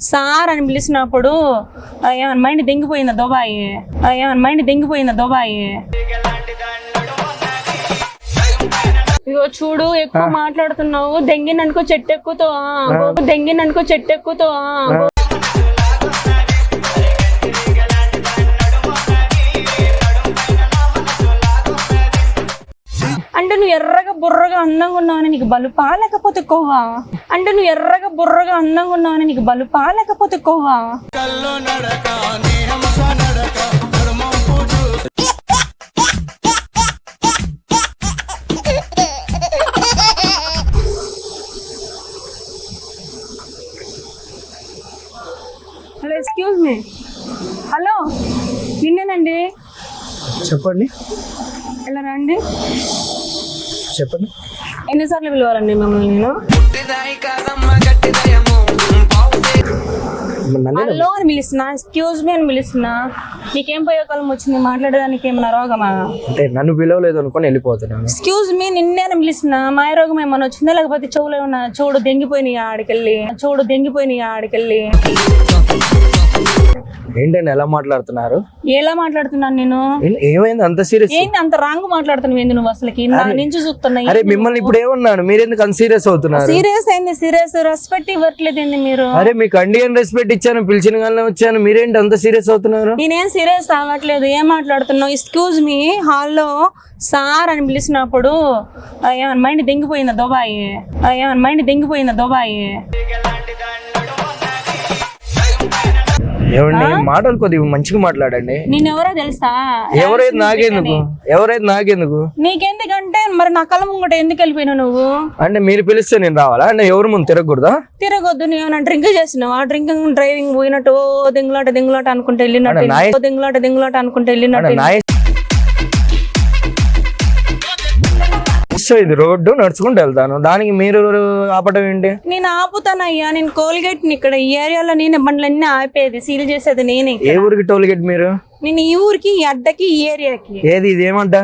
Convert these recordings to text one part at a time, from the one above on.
Sir అని పిలిచినప్పుడు ఆ, ఏమన్నా మైండ్ దెంగిపోయిందా దుబాయ్. ఆ, ఏమన్నా మైండ్ దెంగిపోయిందా దుబాయ్. ఇగో చూడు ఎక్కువ మాట్లాడుతున్నావు. దెంగిననుకో చెట్టు ఎక్కుతో దెంగిననుకో చెట్టు ఎక్కుతో అంటే నువ్వు ఎర్రగా బుర్రగా అందంగా ఉన్నావని నీకు బలుపా లేకపోతే కొవ్వా అంటే నువ్వు ఎర్రగా బుర్రగా అందంగా ఉన్నావని నీకు బలుపా లేకపోతే కొవ్వా హలో ఎక్స్క్యూజ్ మీ హలో నిన్నేనండి? చెప్పండి. ఇలా రండి? చెప్పండి. ఎన్నిసార్లు పిలవాలండి మిమ్మల్ని నేను? హలో అని పిలుస్తున్నా. ఎక్స్క్యూజ్ మీ అని పిలుస్తున్నా. నీకేం పోయేకాలం వచ్చింది? మాట్లాడడానికి ఏమన్నా రోగమా? అంటే నన్ను పిలవలేదు అనుకొని వెళ్ళిపోతున్నాను ఎక్స్క్యూజ్ మీ నిన్నే అని పిలుస్తున్నా. మాయ రోగం ఏమన్నా వచ్చిందా? లేకపోతే చెవులు ఏమన్నా చెవుడు దెంగిపోయినాయి ఆడికెళ్ళి? చెవుడు దెంగిపోయినాయి ఆడికెళ్ళి? ఏంటండి ఎలా మాట్లాడుతున్నారు? ఎలా మాట్లాడుతున్నాను నేను? ఏమైంది? అంత సీరియస్ ఏంటి అంత రాంగ్ మాట్లాడుతున్నావు ఏంది నువ్వు అసలుకి? నా నుంచి చూస్తున్నా అరే మిమ్మల్ని ఇప్పుడు ఏమన్నాను మీరు ఎందుకు అంత సీరియస్ అవుతున్నారు? సీరియస్ అయింది సీరియస్ రెస్పెక్ట్ ఇవ్వట్లేదు ఏంది మీరు? అరే మీకు అండియన్ రెస్పెక్ట్ ఇచ్చాను పిలిచిన గానే వచ్చాను. మీరేంటి అంత సీరియస్ అవుతున్నారు? నేనేం సీరియస్ అవ్వట్లేదు. ఏం మాట్లాడుతున్నావు? ఎక్స్క్యూజ్ మీ హాల్లో సార్ అని పిలిచినప్పుడు ఏమన్నా మైండ్ దెంగిపోయిందా దుబాయ్? ఏమన్నా మైండ్ దెంగిపోయిందా దుబాయ్? ఏమండి మాటలు కొద్దిగా మంచిగా మాట్లాడండి. నేనెవరో తెలుసా? ఎవరైతే నాకెందుకు? ఎవరైతే నాకెందుకు? నీకెందుకంటే మరి నా కళ్ళ ముంగట ఎందుకు వెళ్ళిపోయినావు నువ్వు? అంటే మీరు పిలిస్తే నేను రావాలా? అంటే ఎవరు ముందు తిరగకూడదా? తిరగొద్దు ఏమైనా డ్రింక్ చేసినావా? డ్రింకింగ్ డ్రైవింగ్ పోయినట్టు దింగులాట దింగులాట అనుకుంటే వెళ్ళినట్టు దింగులాట దింగులాట అనుకుంటే వెళ్ళినట్టు సో ఇది రోడ్డు నడుచుకుంటూ వెళ్తాను. దానికి మీరు ఆపటం ఏంటి? నేను ఆపుతానయ్యా. నేను కోల్గేట్ ఇక్కడ ఈ ఏరియాలో నేను బండ్లన్నీ ఆపేది సీల్ చేసేది నేనే ఏ ఊరికి టోల్ గేట్ మీరు? నేను ఈ ఊరికి ఈ అడ్డకి ఈ ఏరియాకి. ఏది ఇది ఏమంట?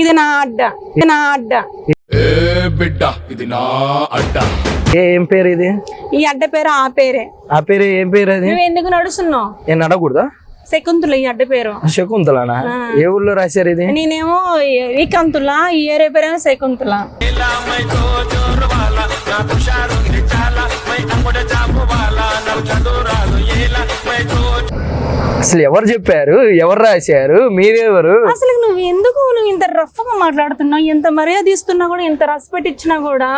ఇది నా అడ్డ. ఇది నా అడ్డ. ఏ బిడ్డ ఇది నా అడ్డ. ఏ పేరు ఇది? ఈ అడ్డ పేరు ఆ పేరే. ఆ పేరు ఏం పేరు అది? నువ్వు ఎందుకు నడుస్తున్నావు? నేను అడగకూడదా శకుంతుల ఈ అడ్డ పేరు. శకుంతలనా? ఏ ఊర్లో రాశారు ఇది? నేనేమో ఈ కంతుల ఈ ఏరియా పేరేమో శకుంతుల. అసలు ఎవరు చెప్పారు? ఎవరు రాశారు? మీరెవరు? అసలు నువ్వు ఎందుకు నువ్వు ఇంత రఫ్గా మాట్లాడుతున్నావు? ఎంత మర్యాద ఇస్తున్నా కూడా ఇంత రెస్పెక్ట్ ఇచ్చినా కూడా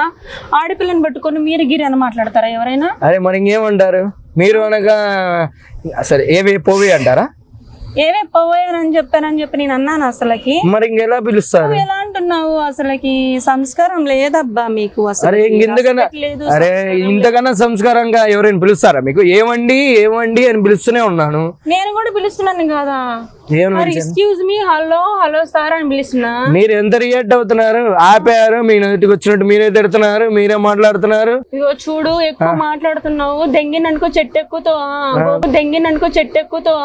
ఆడపిల్లని పట్టుకొని మీరు గిరి అని మాట్లాడతారా ఎవరైనా? అరే మరి ఇంకేమంటారు? మీరు అనగా సరే ఏవి పోవి అంటారా? ఏవే పోయానని చెప్పానని చెప్పి నేను అన్నాను అసలుకి. మరి ఇంకెలా పిలుస్తారు? ఎలా అంటున్నావు అసలుకి? సంస్కారం లేదబ్బా మీకు అసలు అరే ఇంతకన్నా సంస్కారంగా ఎవరైనా పిలుస్తారా మీకు? ఏమండి ఏమండి అని పిలుస్తూనే ఉన్నాను. నేను కూడా పిలుస్తున్నాను కదా. Excuse me hello hello sir అని పిలుస్తున్నా. మీరు ఎంత రియాక్ట్ అవుతున్నారు? ఆపారు మీ నోటికి వచ్చినట్టు మీరే తిడుతున్నారు మీరే మాట్లాడుతున్నారు. ఇగో చూడు ఎక్కువ మాట్లాడుతున్నావు. దెంగిననుకో చెట్టు ఎక్కుతో దెంగిననుకో చెట్టు ఎక్కుతో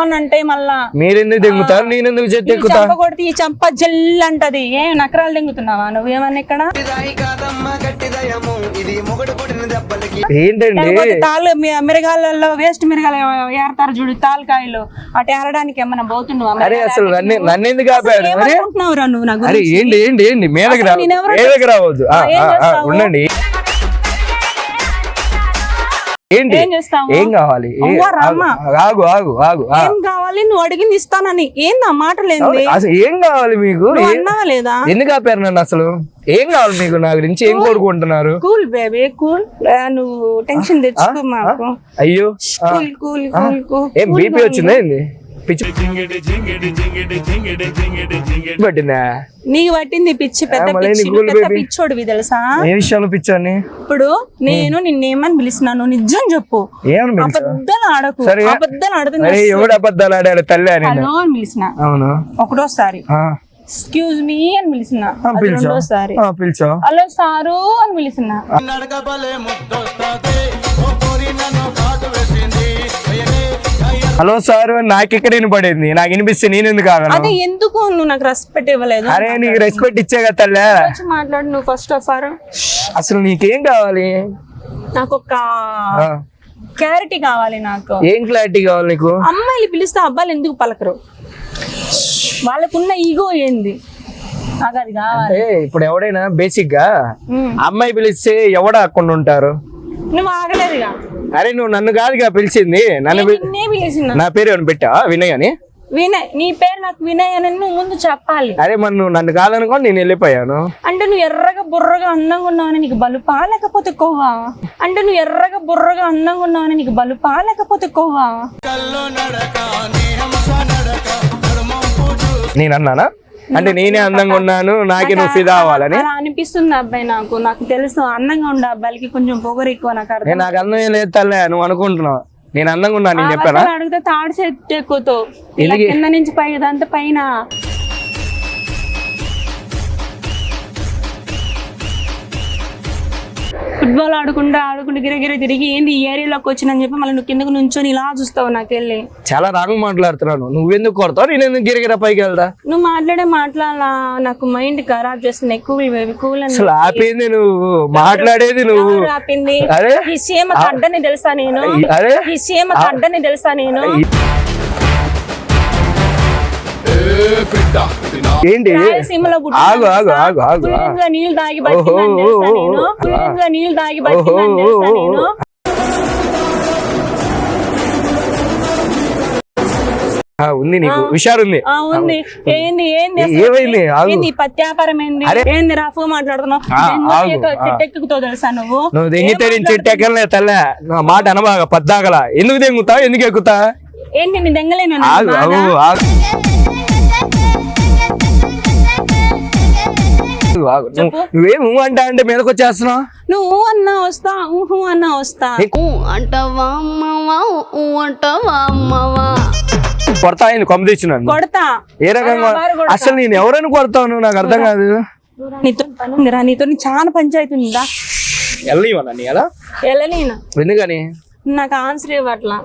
అంటే మళ్ళా. మీరెందుకు దిగుతారు ఎక్కుతా చంప కొడితే ఈ చంప జల్ అంటది. ఏ నకరాలు దెంగుతున్నావా నువ్వేమన్నా ఇక్కడ? ఏంటండి? తాళ్ళు మిరగాలలో వేస్ట్ మిరగాలు ఏరతారు చూడు తాలకాయలు. అటు ఏరడానికి ఏమన్నా పోతున్నావా అరే అసలు నన్ను ఎందుకు ఆపాడు? అరే ఏంటి ఏంటి ఏంటి? మీదకి రావద్దు? ఉండండి. ఏంటి? ఏం చేస్తావు? ఏం కావాలి. ఆగు, ఆగు ఆగు. ఏం కావాలి? నువ్వు అడిగింది ఇస్తానని. ఏంది ఆ మాటలేంది అసలు ఏం కావాలి మీకు? అన్నావా లేదా? ఎందుకు ఆపారు నన్ను అసలు? ఏం కావాలి మీకు నా గురించి? ఏం కోరుకుంటున్నారు? Cool baby cool. నువ్వు టెన్షన్ తెచ్చుకో మాకు. అయ్యో కూల్ కూల్ కూల్ కూల్. ఏం బీపీ వచ్చిందా ఏంది? పిచ్చి పట్టిందా? నీకు పట్టింది పిచ్చి పెద్ద ఆ, మళ్ళీ పిచ్చి. నీకు నువ్వు కూల్ పెద్ద బేబీ. పిచ్చోడివి తెలుసా? ఏ విషయంలో పిచ్చాన్ని ఇప్పుడు నేను నిన్నేమని పిలిచినాను నిజం చెప్పు. ఏమని పిలిచా అబద్ధాలు ఆడకు సరే. అబద్ధాలు అరే ఆడుతున్నా ఎవడు అబద్ధాలు ఆడాడు? తల్లి అని హలో అని పిలిచిన. అవును. ఒకటోసారి. ఆ, ఎక్స్క్యూజ్ మీ అని పిలిచిన. ఆ, అది పిలిచా? రెండోసారి. ఆ, పిలిచా? హలో సారు అని పిలిచిన. ముద్దొస్తాది. ఓ కోరి నన్ను కాటు వేసింది. అయ్యనే అయ్య హలో సార్ నాకు ఇక్కడ వినపడింది. నాకు వినిపిస్తే నేను ఎందుకు అదే ఎందుకు నువ్వు నాకు రెస్పెక్ట్ ఇవ్వలేదు అరే నీకు రెస్పెక్ట్ ఇచ్చే కదా తల్లే. వచ్చి మాట్లాడు నువ్వు ఫస్ట్ ఆఫ్ ఆల్ అసలు నీకేం కావాలి? నాకు ఒక క్లారిటీ కావాలి నాకు. ఏం క్లారిటీ కావాలి నీకు? అమ్మాయిలు పిలిస్తే అబ్బాయిలు ఎందుకు పలకరు? వాళ్ళకున్న ఈగో ఏంది? నాకు అది కావాలి. అంటే ఇప్పుడు ఎవడైనా బేసిక్గా. అమ్మాయి పిలిస్తే ఎవడ అక్కడ ఉంటారు? నువ్వు ఆగలేదుగా. అరే నువ్వు నన్ను కాదుగా పిలిచింది. నన్ను నా పేరు ఏమైనా పెట్టా? వినయ్ అని వినయ్ నీ పేరు నాకు వినయ్ అని నువ్వు ముందు చెప్పాలి. అరే మరి నువ్వు నన్ను కాదనుకో నేను వెళ్ళిపోయాను. అంటే నువ్వు ఎర్రగా బుర్రగా అందంగా ఉన్నావని నీకు బలుపా లేకపోతే కొవ్వా అంటే నువ్వు ఎర్రగా బుర్రగా అందంగా ఉన్నావని నీకు బలుపా లేకపోతే కొవ్వా నేను అన్నానా? అంటే నేనే అందంగా ఉన్నాను నాకే నువ్వు ఫిదా అవ్వాలని అలా అనిపిస్తుంది అబ్బాయి నాకు. నాకు తెలుసు అందంగా ఉండే అబ్బాయిలకి కొంచెం పొగరు ఎక్కువ నాకు అర్థం నేను నాకు అందం లేదు తల్లే నువ్వు అనుకుంటున్నావు. నేను అందంగా ఉన్నాను నేను చెప్పానా? అడిగితే తాడు చెట్టు ఎక్కుతావు. ఎందుకు? కింద నుంచి పై ఇదంతా పైన. ఫుట్బాల్ ఆడుకుంటూ ఆడుకుంటూ గిరగిర తిరిగి ఏంది ఈ ఏరియాలోకి వచ్చినని చెప్పి మళ్ళీ నువ్వు కిందకు నుంచొని ఇలా చూస్తావు నాకెళ్ళి చాలా రాంగ్ మాట్లాడుతున్నాను. నువ్వెందుకు కొడతావు? నేను ఎందుకు గిరిగిర పైకి వెళ్తా? నువ్వు మాట్లాడే మాట్లాడాలా. నాకు మైండ్ ఖరాబ్ చేస్తుంది. బేబీ కూల్ అని అసలు ఆపింది నువ్వు. మాట్లాడేది నువ్వు. ఆపింది? అరే ఈ సీమ అడ్డని తెలుసా నేను? అరే ఈ సీమ అడ్డని తెలుసా నేను? బిడ్డ. ఏంటి? ఆగు ఆగు ఆగు ఆగు. నీళ్ళు తాగి నీళ్ళు తాగి ఉంది నీకు. హుషారు ఉంది. ఏంది ఏంది? ఏమైంది? ఏంది పత్యాపారం ఏంది? ఏంది రఫ్ మాట్లాడుతున్నావు. చెట్టెక్కుతో తెలుసా నువ్వు? నువ్వు దెంగితే నేను చెట్టు ఎక్కలే తల్లే. నా మాట అనబాగా పద్దాకల. ఎందుకు దెంగుతా ఎందుకు ఎక్కుతా ఏంటి నీ దెంగలేను ఆగు ఆగు. నువ్వు- నువ్వేం ఊ అంటా అంటే మీదకి వచ్చేస్తున్నావు? నువ్వు అన్నా వస్తా ఊహు అన్నా వస్తా. ఊ అంటావా అమ్మవా ఊ అంటావా అమ్మవా? కొడతా అయింది కొమ్మ తెచ్చినాను కొడతా. ఏ రకంగా? కొడతా. అసలు నేను ఎవరని కొడతాను నాకు అర్థం కాదు. నీతో పని ఉందిరా నీతో చాలా పంచాయతీ ఉందా వెళ్ళనివన్నా నీ ఎలా వెళ్ళలేను ఎందుకని? నాకు ఆన్సర్ ఇవ్వట్లా.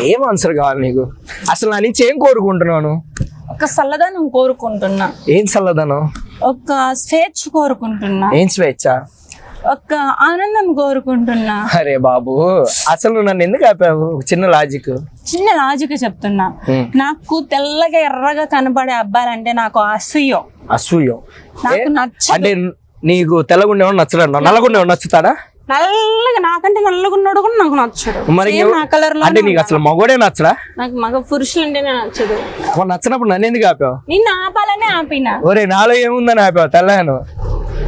ఏం ఆన్సర్ కావాలి నీకు? అసలు నా నుంచి ఏం కోరుకుంటున్నాను ఒక చల్లదనం కోరుకుంటున్నా. ఏం చల్లదనం ఒక స్వేచ్ఛ కోరుకుంటున్నా. ఏం స్వేచ్ఛ? ఒక ఆనందం కోరుకుంటున్నా. అరే బాబు అసలు నన్ను ఎందుకు ఆపావు? చిన్న లాజిక్ చిన్న లాజిక్ చెప్తున్నా. నాకు తెల్లగా ఎర్రగా కనబడే అబ్బాయిలంటే నాకు అసూయం. అసూయం. నాకు నచ్చ అంటే నీకు తెల్లగుండేవాడు నచ్చడా నల్లగుండేవాడు నచ్చుతాడా? నల్లగా నాకంటే నల్లగా ఉన్నాడు కూడా నాకు నచ్చడు. మరి నా కలర్లో అంటే నీకు అసలు మగోడే నచ్చడా? నాకు మగ పురుషులు అంటేనే నచ్చదు నచ్చినప్పుడు నన్ను ఎందుకు ఆపావు? నిన్ను ఆపాలనే ఆపిన. ఒరే నాలో ఏముందని ఆపావు తెల్లాను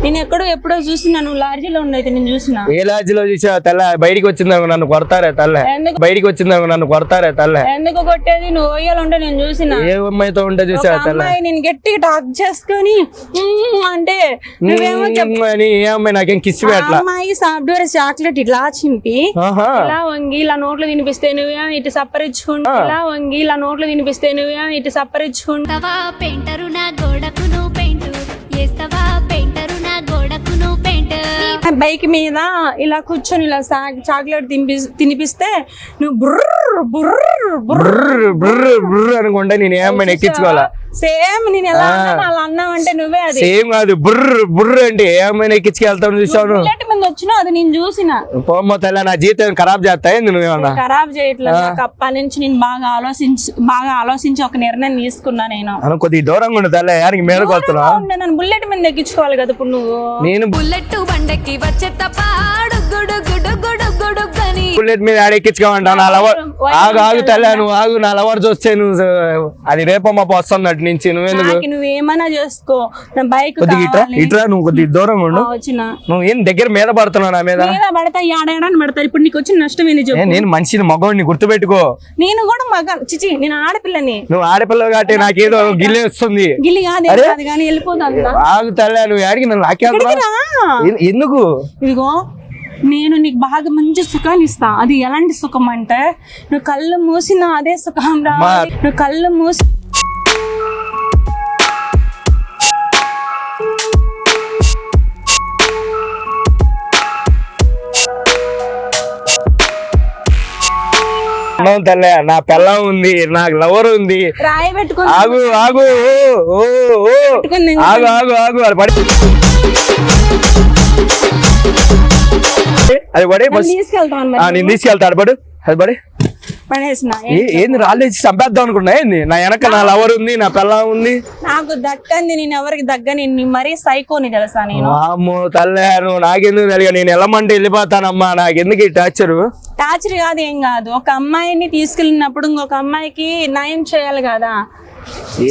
నేను ఎక్కడో ఎప్పుడో చూసిన నువ్వు లాడ్జీలో ఉండైతే నేను చూసిన ఏ లాడ్జిలో చూసా తెల్ల బయటికి వచ్చిందాక నన్ను కొడతారే తల్లే. ఎందుకు? బయటికి వచ్చిందాక నన్ను కొడతారే తల్లే. ఎందుకు కొట్టేది? నువ్వు ఓయ్యాలు ఉంటే నేను చూసిన. ఏ అమ్మాయితో ఉంటే చూసా తెల్ల? అమ్మాయి నేను గట్టిగా టాక్ చేసుకొని "మ్మ్" అంటే నువ్వేమో చెప్ అని ఏ అమ్మాయి నాకేం కిస్ ఆ పెట్టలా? అమ్మాయి సాఫ్ట్వేర్ చాక్లెట్ ఇట్లా చింపి ఆహా. ఇలా వంగి ఇలా నోట్లో తినిపిస్తే నువ్వేమో ఇటు సప్పరించుకుంటా ఇలా వంగి ఇలా నోట్లో తినిపిస్తే నువ్వేమో ఇటు సప్పరించుకుంటా పెయింటరు నా గోడకు నువ్వు పెయింట్ వేస్తావా బైక్ మీద ఇలా కూర్చొని ఇలా చాక్లెట్ తినిపి తినిపిస్తే నువ్వు బుర్ర బుర్ర బుర్ర. బ్రర్ బ్రర్ అనుకుంటే నేను ఏ అమ్మాయిని ఎక్కించుకోవాలా? సేమ్ నేను ఎలా అలా అన్నావంటే నువ్వే అది. సేమ్ కాదు బుర్ర బుర్ర అంటే ఏ అమ్మాయిని ఎక్కించుకెళ్తాను చూసాను బుల్లెట్ మీద వచ్చినా అది నేను చూసిన. పోమ్మ తెల్ల నా జీవితం ఖరాబ్ చేస్తాయి నువ్వేమన్నా ఖరాబ్ చేయట్లేదు. అప్పటి నుంచి నేను బాగా ఆలోచించి బాగా ఆలోచించి ఒక నిర్ణయం తీసుకున్నా నేను. అను కొద్దిగా దూరంగా ఉండు తెల్ల యానికి ఉండే నన్ను బుల్లెట్ మీద ఎక్కించుకోవాలి కదా ఇప్పుడు నువ్వు. నేను బుల్లెట్ బండకి వచ్చే పాడు బుల్లెట్ మీద ఆడ ఎక్కించుకోమంటావు నా లవర్ ఆగు ఆగు తెల్ల నువ్వు ఆగు నా లవర్ చూస్తే నువ్వు అది వస్తుంది అటు నుంచి నువ్వెందుకు నాకు నువ్వు ఏమైనా చేసుకో. నా బైక్ కొద్దిగా ఇట్రా ఇట్రా నువ్వు కొద్దిగా దూరంగా ఉండు. నువ్వు ఏం దగ్గర మీద పడుతున్నావు నా మీద? మీద పడతా ఏడాడని పడతారు ఇప్పుడు నీకు వచ్చిన నష్టం ఏంది చెప్పు. నేను మనిషిని మగవాడిని గుర్తుపెట్టుకో. నేను కూడా మగ చిచి నేను ఆడపిల్లని. నువ్వు ఆడపిల్ల కాబట్టి నాకేదో గిల్లే వస్తుంది. గిల్లి కాదు కాదు కానీ ఆగు తెల్ల నువ్వు ఆడికి నన్ను ఎందుకు? ఇదిగో నేను నీకు బాగా మంచి సుఖాలు ఇస్తా. అది ఎలాంటి సుఖం అంటే నువ్వు కళ్ళు మూసిన అదే సుఖం రావాలి నువ్వు కళ్ళు మూసి తల్లే నా పిల్లం ఉంది నాకు లవర్ ఉంది. ఆగు ఆగు ఆగు ఆగు ఆగు అది పడి అది పడే నేను తీసుకెళ్తాడు పడు. అది పడి. ఏంది రాళ్ళేసి చంపేద్దాం అనుకున్నా ఏంది? నా వెనక నా లవర్ ఉంది నా పిల్లం ఉంది. నాకు దక్కంది నేను ఎవరికి దగ్గని నీ మరీ సైకోని తెలుసా నేను? వామ్మో తల్లే నువ్వు నాకెందుకు తెలియదు నేను వెళ్ళమంటే వెళ్ళిపోతానమ్మా నాకెందుకు ఈ టార్చరు? టార్చర్ కాదు ఏం కాదు. ఒక అమ్మాయిని తీసుకెళ్ళినప్పుడు ఇంకొక అమ్మాయికి న్యాయం చేయాలి కదా.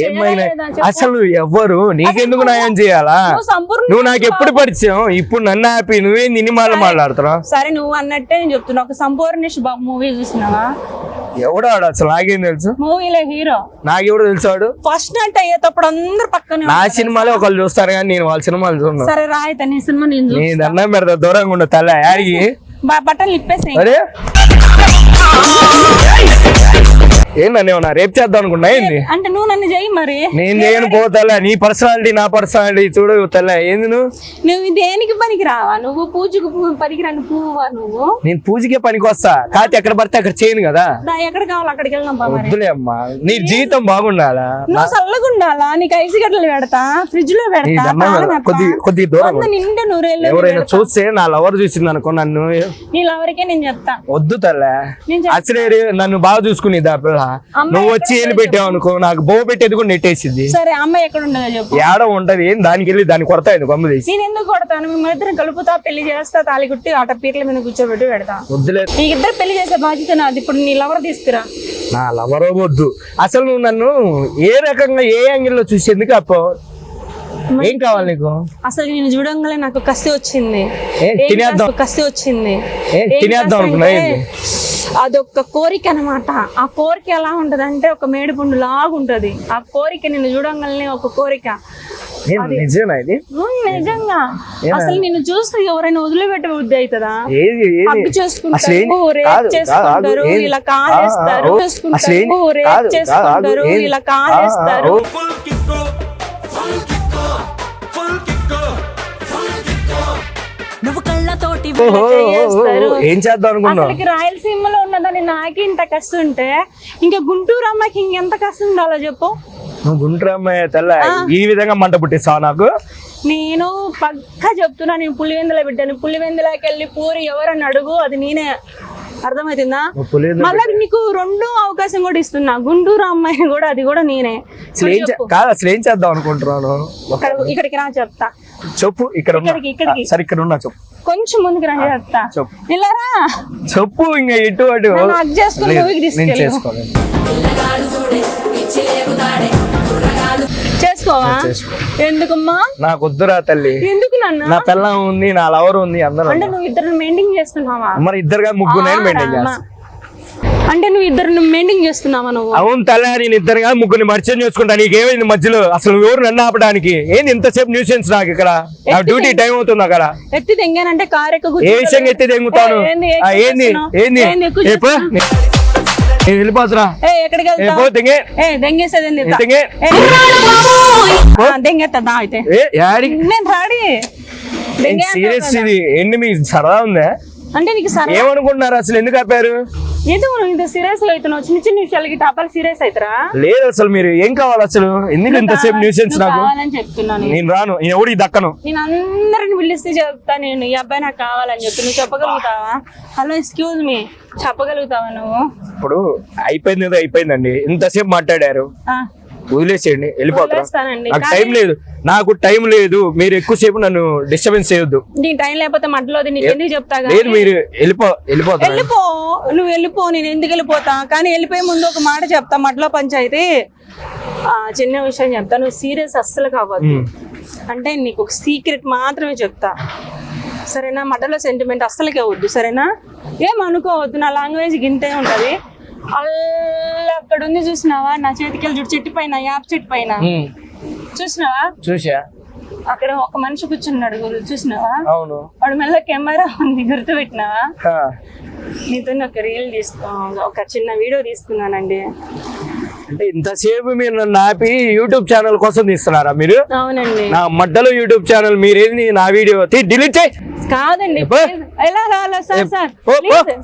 ఏమైనా? అసలు ఎవ్వరు? నీకెందుకు న్యాయం చేయాలా? నువ్వు సంపూర్ణ నాకు ఎప్పుడు పరిచయం? ఇప్పుడు నన్ను హ్యాపీ నువ్వేం నిన్ని మాట మాట్లాడుతున్నావు? సరే నువ్వు అన్నట్టే నేను చెప్తున్నా. ఒక సంపూర్ణేష్ బాబు మూవీ చూసినావా? ఎవడాడు అసలు నాకేం తెలుసు? మూవీలో హీరో. నాకెవడు తెలుసాడు ఫస్ట్ నైట్ అయ్యేటప్పుడు అందరు పక్కనే నా. సినిమాలే ఒకళ్ళు చూస్తారు కానీ నేను వాళ్ళ సినిమాలు చూడను. సరే రాయిత నీ సినిమా నేను నీ చూస్తా. దండం పెడతా దూరంగా ఉండ తల్ల యాడికి. బట్టలు ఇప్పేసి అరే ఏం నన్ను ఏమన్నా? రేపు చేద్దాం అనుకున్నా? ఏంది? అంటే నువ్వు నన్ను చెయ్యి మరి. నేను చేయను పోతలే నీ పర్సనాలిటీ నా పర్సనాలిటీ చూడు తల్ల. ఏంది నువ్వు? నువ్వు దేనికి పనికి రావా నువ్వు పూజకు పువ్వు పనికిరాని పువ్వువా నువ్వు? నేను పూజకే పనికి వస్తా కాకపోతే ఎక్కడ పడితే అక్కడ చేయను కదా. దా ఎక్కడ కావాలి అక్కడికి వెళ్దాం పా మరి. వద్దులే అమ్మా. నీ జీవితం బాగుండాలా? నువ్వు చల్లగా ఉండాలా నీకు ఐసు గడ్డలు పెడతా? ఫ్రిడ్జ్లో నీ పెడతా? దండం. కొద్ది కొద్ది దూరం వంద నిండు నూరేళ్ళు ఎవరైనా చూస్తే నా లవర్ చూసింది అనుకో నన్ను. నీ లవరికే నేను చెప్తా. వద్దు తల్లే. నేను చెప్తా. అసలే రే- నన్ను బాగా చూసుకునేది ఆ అమ్మాయి నువ్వు వచ్చి ఏళ్ళు పెట్టావు అనుకో? నాకు బొవ్వ పెట్టేది కూడా నెట్టేసింది సరే అమ్మాయి ఎక్కడ ఉండదో చెప్పు. ఏడ ఉంటది? ఏం దానికి వెళ్ళి దాన్ని కొడతా ఇది కొమ్మ తీసి. నేను ఎందుకు కొడతాను? మేము ఇద్దరం కలుపుతా పెళ్ళి చేస్తా తాళి కుట్టి ఆట పీర్ల మీద కూర్చోబెట్టి పెడతా. వద్దులే. నీ ఇద్దరు పెళ్ళి చేసే బాధ్యత నాది. ఇప్పుడు నీ లవర్ తీసుకురా. నా లవరో వద్దు. అసలు నువ్వు నన్ను ఏ రకంగా ఏ యాంగిల్లో చూసేందుకు అప్పో? ఏం కావాలి నీకు? అసలు నేను చూడంగానే నాకు కసి వచ్చింది. ఏ, ఏం తినేద్దాం. కసి- వచ్చింది. ఏ, ఏం తినేద్దాం అనుకున్నా? అదొక కోరిక అన్నమాట ఆ కోరిక ఎలా ఉంటది అంటే ఒక మేడిపండు లాగా ఉంటది ఆ కోరిక నిన్ను చూడంగానే ఒక కోరిక ఇది నిజంగా అసలు నిన్ను చూస్తే ఎవరైనా వదిలిపెట్టే బుద్ధి అవుతుందా చేసుకుంటారు? రేప్ చేసుకుంటారు? ఇలా కాలేస్తారు చేసుకుంటారు? రేప్ చేసుకుంటారు? ఇలా చేస్తారు ఓ, ఏం చేద్దాం అనుకున్నావు? అసలుకి రాయలసీమలో ఉన్నదని నాకే ఇంత కష్టం ఉంటే ఇంకా గుంటూరు అమ్మాయికి ఇంకెంత కష్టం ఉండాలో చెప్పు. నువ్వు గుంటూరు అమ్మాయి తెల్ల ఈ విధంగా మంట పుట్టిస్తావు నాకు? నేను పక్కా చెప్తున్నా నేను పులివెందుల బిడ్డని. పులివెందులకి వెళ్ళి పూరి ఎవరని అడుగు అది నేనే. అర్థమవుతుందా పులివెందుల మళ్ళీ నీకు రెండు అవకాశం కూడా ఇస్తున్నా. గుంటూరు అమ్మాయిని కూడా అది కూడా నేనే. కాదు అసలు ఏం చేద్దాం అనుకుంటున్నాను ఇక్కడ ఇక్కడికి రా చెప్తా. చెప్పు ఇక్కడ. సరే ఇక్కడ ఉన్నా చెప్పు. కొంచెం ముందుకు రా చెప్తా చెప్పు. ఇలా రా. చెప్పు ఇంకా ఇటు అటు. hug చేసుకుని మూవీకి చేసుకోవా? చేసుకో. ఎందుకమ్మా? నాకు వద్దురా తల్లి. ఎందుకు నాన్న? నా పిల్లం ఉంది నా లవర్ ఉంది అందరూ అంటే నువ్వు ఇద్దరు మెండింగ్ చేస్తున్నావా మరి ఇద్దరుగా ముగ్గురు నేను మెయింటైన్. చేస్తాను అంటే నువ్వు ఇద్దరు మెండింగ్ చేస్తున్నావా నువ్వు? అవును తల్లి నేను ఇద్దరుగా ముగ్గురిని మర్చం చేసుకుంటా. నీకేమైంది మధ్యలో? అసలు నువ్వు ఎవరు నన్ను ఆపడానికి? ఏంది ఇంతసేపు న్యూసెన్స్ నాకు ఇక్కడ? నా డ్యూటీ టైం అవుతుంది అక్కడ. ఎత్తి తెంగానంటే కారు ఎక్కువ ఏ విషయంగా ఎత్తి తెంగుతాను? ఏంది, ఏంది సీరియస్ ఇది? ఏంటి మీ సరదా ఉందా? అంటే నీకు సరే ఏమనుకుంటున్నారు అసలు? ఎందుకు ఆపారు? ఏదో ఇంత సీరియస్ అవుతున్నావు? చిన్న చిన్న విషయాలకి టాపాలు సీరియస్ అవుతారా? లేదు అసలు మీరు ఏం కావాలి అసలు? ఎందుకు ఇంతసేపు న్యూసెన్స్ నువ్వు నాకు? చెప్తున్నాను నేను. రాను నేను ఎవడు దక్కను. నేను అందరిని పిలిస్తే చెప్తా నేను ఈ అబ్బాయి నాకు కావాలని చెప్పి నువ్వు చెప్పగలుగుతావా? హలో ఎక్స్క్యూజ్ మీ చెప్పగలుగుతావా నువ్వు? ఇప్పుడు అయిపోయింది ఏదో అయిపోయిందండి. ఇంతసేపు మాట్లాడారు. వదిలేసేయండి. నాకు కానీ- టైం లేదు. నాకు టైం లేదు మీరు ఎక్కువసేపు నన్ను డిస్టర్బెన్స్ చేయొద్దు. నీ టైం లేకపోతే మధ్యలో నీకు ఎందుకు చెప్తా గానీ? లేదు మీరు వెళ్ళిపో వెళ్ళిపో నువ్వు వెళ్ళిపో నేను ఎందుకు వెళ్ళిపోతా? కానీ వెళ్ళిపోయే ముందు ఒక మాట చెప్తా మట్లో పంచాయితీ. ఆ, చిన్న విషయం చెప్తా నువ్వు సీరియస్ అస్సలు కావద్దు. అంటే నీకు ఒక సీక్రెట్ మాత్రమే చెప్తా. సరేనా? మటలో సెంటిమెంట్ అస్సలకే వద్దు సరేనా? ఏం అనుకోవద్దు నా లాంగ్వేజ్ గింతే ఉంటది. అల్ల అక్కడ ఉంది చూసినావా? నా చేతికి చూడు చెట్టు పైన యాప్ చెట్టు పైన. చూసినావా? చూసా అక్కడ ఒక మనిషి కూర్చున్నాడు గురు చూసినావా? అవును. వాడు మెల్ల కెమెరా ఉంది గుర్తు పెట్టినావా. నీతో ఒక రీల్ తీసుకో ఒక చిన్న వీడియో తీసుకున్నానండి. అంటే ఇంతసేపు మీరు నన్ను ఆపి యూట్యూబ్ ఛానల్ కోసం తీస్తున్నారా మీరు? అవునండి. నా మడ్డలో యూట్యూబ్ ఛానల్ మీరేంది? నా వీడియో డిలీట్ చేయి. కాదండి. ఎలా hello sir sir.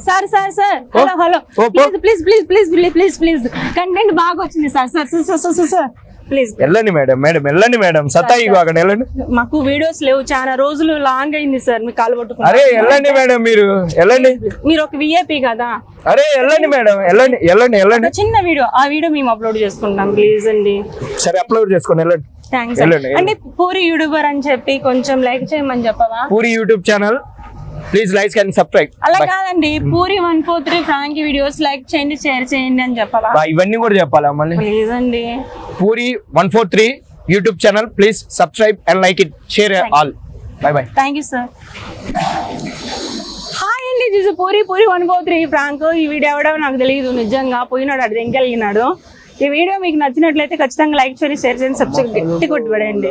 Sir sir sir. Hello hello. Please please please please please please content బాగా వచ్చింది sir sir sir sir sir. Please వెళ్ళండి మేడం మేడం వెళ్ళండి మేడం. సత్తా ఇగో అక్కడ వెళ్ళండి. మాకు వీడియోస్ లేవు చాలా రోజులు లాంగ్ అయింది సార్ మీ కాలు పట్టుకుని అరే వెళ్ళండి మేడం మీరు వెళ్ళండి. మీరు ఒక విఐపి కదా. అరే వెళ్ళండి మేడం వెళ్ళండి వెళ్ళండి వెళ్ళండి. చిన్న వీడియో ఆ వీడియో మేము అప్లోడ్ చేసుకుంటాం ప్లీజ్ అండి. సరే అప్లోడ్ చేసుకోండి వెళ్ళండి. థ్యాంక్స్ అంటే పూరి యూట్యూబర్ అని చెప్పి కొంచెం లైక్ చేయమని చెప్పవా? Puri YouTube channel please like and subscribe. అలా కాదండి Puri one four three prank videos like చేయండి షేర్ చేయండి అని చెప్పవా ఇవన్నీ కూడా చెప్పాలా మళ్ళీ? ప్లీజ్ అండి Puri one four three YouTube channel please subscribe and like it. Share all bye bye thank you sir hi అండి చూసి Puri Puri one four three prank. ఈ వీడియో ఎవడో నాకు తెలియదు నిజంగా. పోయినాడు అది ఎంకెళ్ళినాడు ఈ వీడియో మీకు నచ్చినట్లయితే ఖచ్చితంగా లైక్ చేయండి షేర్ చేయండి సబ్స్క్రైబ్ గట్టి కొట్టుబడండి